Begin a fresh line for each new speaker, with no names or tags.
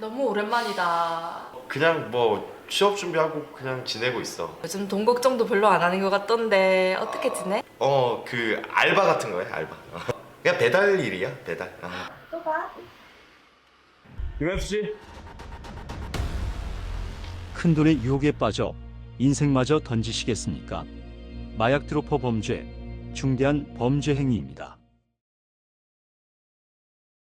너무 오랜만이다.
그냥 뭐 취업 준비하고 그냥 지내고 있어.
요즘 돈 걱정도 별로 안 하는 것 같던데 어떻게 아. 지내?
어 그 알바 같은 거야 알바. 어. 그냥 배달 일이야 배달. 어.
또 봐.
유현수 씨.
큰돈의 유혹에 빠져 인생마저 던지시겠습니까? 마약 트로퍼 범죄, 중대한 범죄 행위입니다.